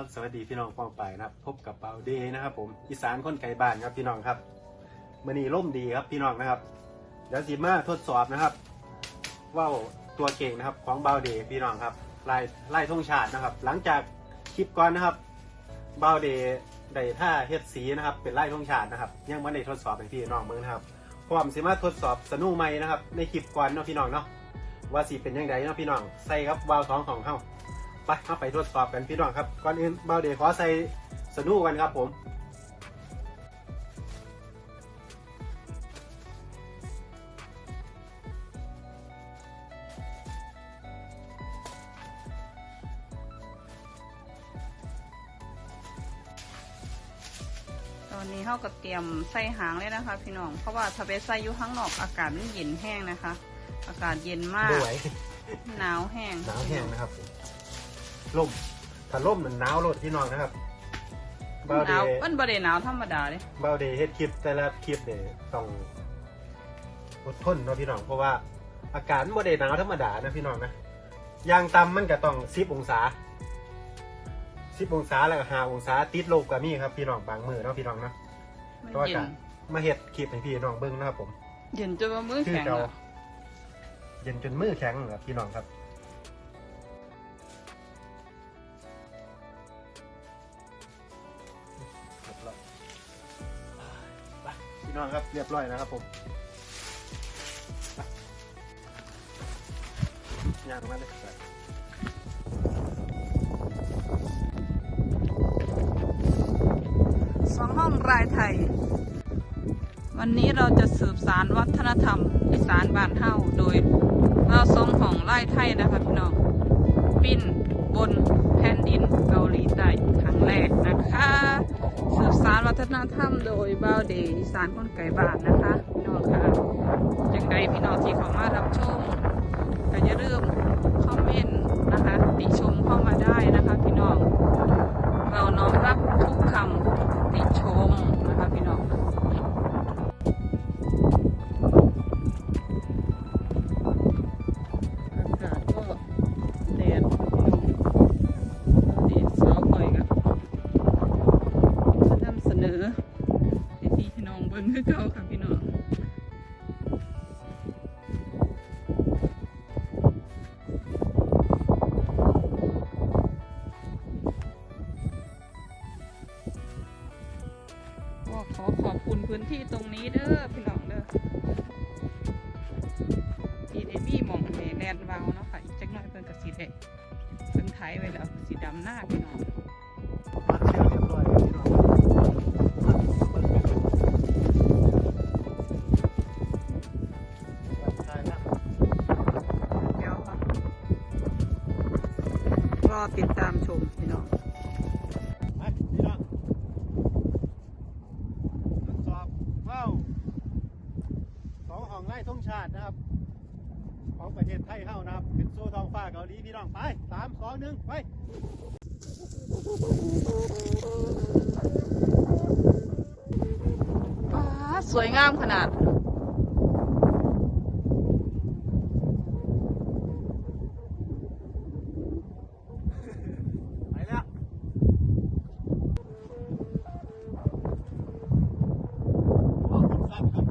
ับสวัสดีพี่น้องป้องไปนะครับ พบกับเบาเดย์นะครับ ผมอีสานคนไกลบ้านครับพี่น้องครับมื่อนี้ร่มดีครับพี่น้องนะครับเดี๋ยวสิมาทดสอบนะครับว่าตัวเก่งนะครับของเบาเดย์พี่น้องครับไล่ไล่ทงชาตินะครับ หลังจากคลิปก่อนนะครับเบาเดย์ได้ท่าเฮ็ดสีนะครับ เป็นไล่ทงชาตินะครับ ยังไม่ได้ทดสอบให้พี่น้องเมืองนะครับพร้อมสิมาทดสอบสนุกใหม่นะครับ ในคลิปก่อนเนาะพี่น้องเนาะว่าสีเป็นยังไงเนาะพี่น้องใส่ครับวาล์วสองของเข้า ไปเข้าไปทดสอบกันพี่น้องครับ ก่อนอื่นเบาเดย์ขอใส่สนูกันครับผมตอนนี้เขาก็เตรียมใส่หางเลยนะคะ พี่น้อง เพราะว่าถ้าไปใส่อยู่ข้างนอกอากาศมันเย็นแห้งนะคะ อากาศเย็นมาก ด้วยหนาวแห้ง หนาวแห้งนะครับผม ล่มถ้าล่มมันหนาวโลดพี่น้องนะครับเบาหเดนาวย์มันบริหนาวธรรมดาเลยเบาเดย์เฮ็ดคลิปแต่ละคลิปเนี่ยต้องอดทนเนาะพี่น้องเพราะว่าอากาศมันบ่ได้หนาวธรรมดานะพี่น้องนะอยางต่ำมันก็ต้องสิบองศาสิบองศาแล้วก็ห้าองศาติดลบก็มีครับพี่น้องบางมือเนาะพี่น้องเนาะมันก็เย็จะนมาเฮ็ดคลิปให้พี่น้องเบิ่งนะครับผม เย็นจนว่ามือคือแข็งเก่าอะเย็นจนมือแข็งครับพี่น้องครับ น้องครับเรียบร้อยนะครับผมย่างมาเลยสองห้องรายไทย วันนี้เราจะสืบสารวัฒนธรรมอีสานบ้านเฮาโดยเราทรงของไร่ไทยนะคะพี่น้องปิ้นบนแผ่นดินเกาหลีใต้ครั้งแรกนะคะ สืบสารวัฒนธรรมโดยบ้าวเดย์สารคนไก่บ้านนะคะพี่น้องค่ะยังไงพี่น้องที่เขามารับชม ขอขอบคุณพื้นที่ตรงนี้เด้อพี่น้องเด้อที่ได้มีหมองให้แลนวาวเนาะค่ะอีกจักหน่อยเพิ่นก็สิได้เพิ่นไถไว้แล้วสีดำหน้าพี่น้องมัดเชือกเรียบร้อยพี่น้องรอติดตามชมพี่น้อง ไปพี่น้องทดสอบว้าวสองห้องไล่ทงชาตินะครับ ของประเทศไทยเข้านะครับ ขึ้นสู่ท้องฟ้าเกาหลีพี่น้องไปสามสองหนึ่งไป ว้า สวยงามขนาด ไปแล้วโอ้ผมสั้นครับ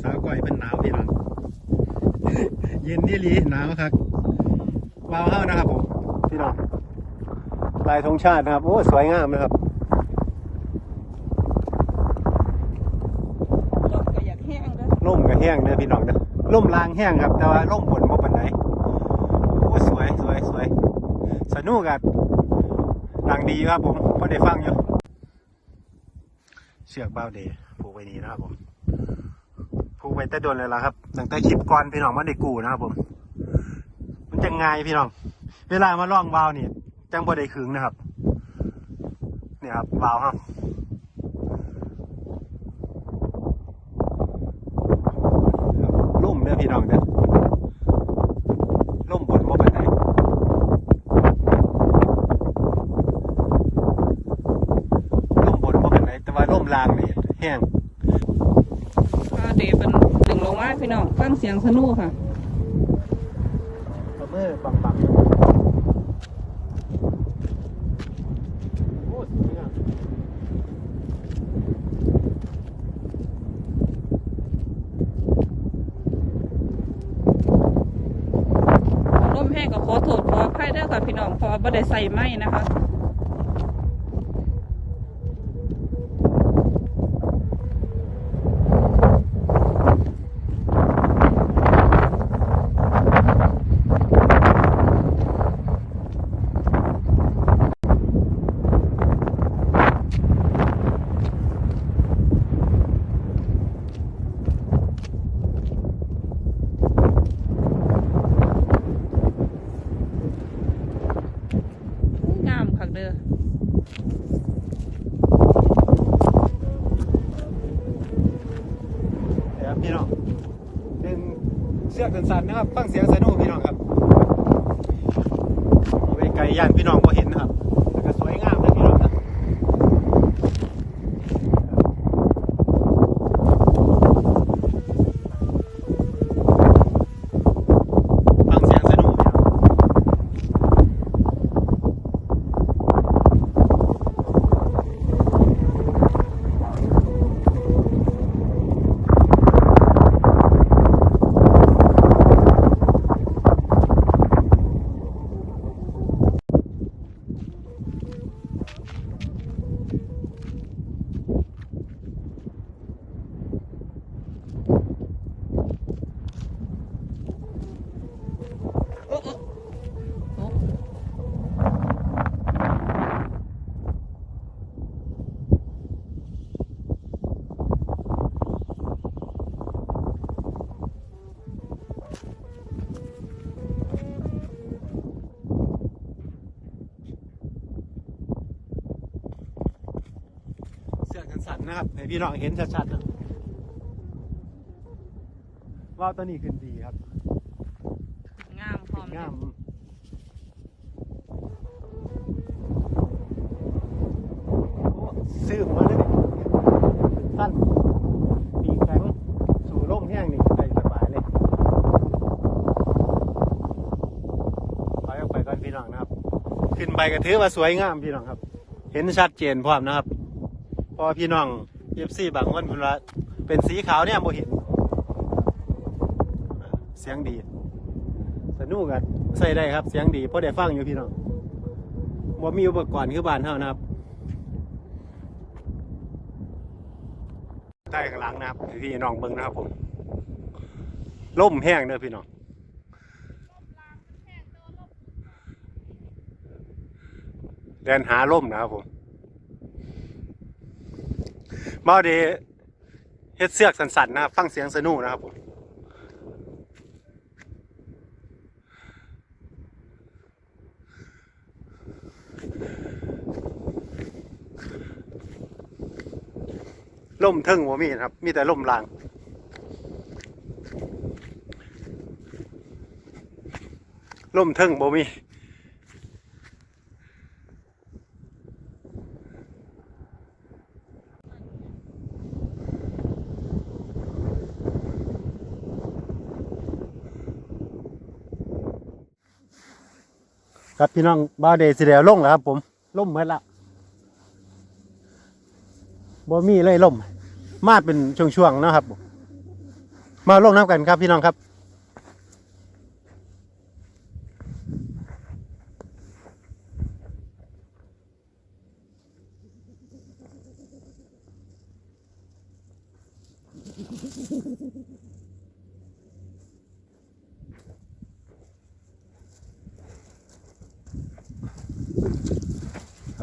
สาวก่อยเป็นหนาวพี่น้อง เย็นนี่ลีหนาวครับวาวเฮ้านะครับผมพี่น้องลายธงชาตินะครับ โอ้สวยงามนะครับลมก็อยากแห้งแล้วล่มก็แห้งเด้อพี่น้องเด้อล่มลางแห้งครับ แต่ว่าล่มบนบ่ปานไหนโอ้สวยสวยสวยสนุกกับดังดีครับผมพอได้ฟังอยู่เชือกเบ้าเดย์ผูกไว้นี้นะครับผม ผูกไว้แต่โดนเลยล่ะครับตั้งแต่คลิปก่อนพี่น้องมาได้กูนะครับผม มันจะง่ายพี่น้อง เวลามาล่องวาวนี่จังบ่ได้ขึงนะครับ เนี่ยครับวาวครับล่มเด้อพี่น้องเด้อล่มบนบ่ปานไหนล่มบนบ่ปานไหนแต่ว่าล่มล่างนี่แห้ง เดย์เป็นดึงลงมาพี่น้องฟังเสียงสนุกค่ะมือบังบังโอ้สวยงามร่มแห้งก็ขอโทษขออภัยเด้อค่ะพี่น้องเพราะว่าบ่ได้ใส่ไม้นะคะ งามคักเด้อ เดี๋ยวพี่น้องเป็นเสื อกสันๆนะครับ ฟังเสียงสนุกพี่น้องครับไปไกลย่านพี่น้องพอเห็นนะครับแต่ก็สวยงามนะพี่น้องนะฟังเสียงสนุกพี่น้องเสือกสั นๆนะครับให้พี่น้องเห็นชัดๆนะว่าวตัวนี้ขึ้นดีครับงามพร้อมงามโอ้ซื้อมาเลยสั้นปีกแข็งสู่ร่มแห้งนี่ใจสบายเลยไปออกไปก่อนพี่น้องนะครับ ขึ้นไปก็ถือว่าสวยงามพี่น้องครับ เห็นชัดเจนพร้อมนะครับเพอพี่น้องเอฟซีบางคนเพิ่นว่าเป็นสีขาวเนี่ยโมเห็น เสียงดี สนุกกันใส่ได้ครับ เสียงดีเพราะได้ฟังอยู่พี่น้องว่ามีอุปกรณ์คือบ้านเท่านะครับใต้ข้างหลังนะครับพี่น้องเบิ่งนะครับผมล่มแห้งเด้อพี่น้องเดินหาล่มนะครับผม มาเดเฮ็ดเสือกสันๆนะครับ ฟังเสียงสนุนะครับผมล่มเทิงบ่มีนะครับ มีแต่ล่มลาง ล่มเทิงบ่มี ครับพี่น้องบาวเดสิเดียวลงแล้วครับ ผมล่มหมดละบ่มีเลยล่ม มาเป็นช่วงๆนะครับ มาลงน้ำกันครับพี่น้องครับ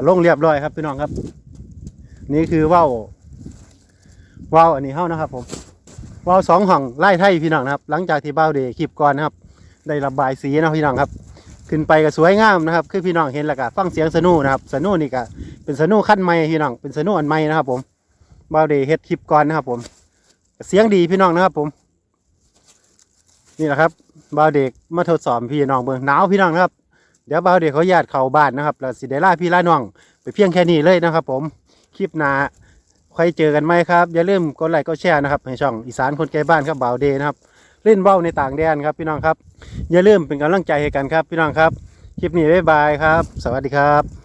ลงเรียบร้อยครับพี่น้องครับ นี่คือว่าวว่าวอันนี้เฮ้านะครับ ผมว่าวสองห้องไล่ไทยพี่น้องนะครับ หลังจากที่เบ้าเดย์คลิปก่อนนะครับ ได้ระบายสีนะพี่น้องครับ ขึ้นไปก็สวยงามนะครับ คือพี่น้องเห็นแล้วก็ฟังเสียงสนูนะครับสนูนี่ก็เป็นสนูขั้นใหม่พี่น้องเป็นสนูอันใหม่นะครับ ผมเบ้าเดย์เฮ็ดคลิปก่อนนะครับ ผม เสียงดีพี่น้องนะครับ ผม นี่แหละครับบ้าเด็กมาทดสอบพี่น้องเบิ่งหนาวพี่น้องนะครับ เดี๋ยวบ้าวเด็กเขาญาติเขาบ้านนะครับแล้วสิได้ล่าพี่ล่าน้อง ไปเพียงแค่นี้เลยนะครับ ผมคลิปหน้าใครเจอกันไหมครับ อย่าลืมกดไลค์กดแชร์นะครับให้ช่องอีสานคนไกลบ้านครับบ่าวเดย์นะครับเล่นเบ้าในต่างแดนครับพี่น้องครับ อย่าลืมเป็นกำลังใจให้กันครับ พี่น้องครับ คลิปนี้บ๊ายบายครับ สวัสดีครับ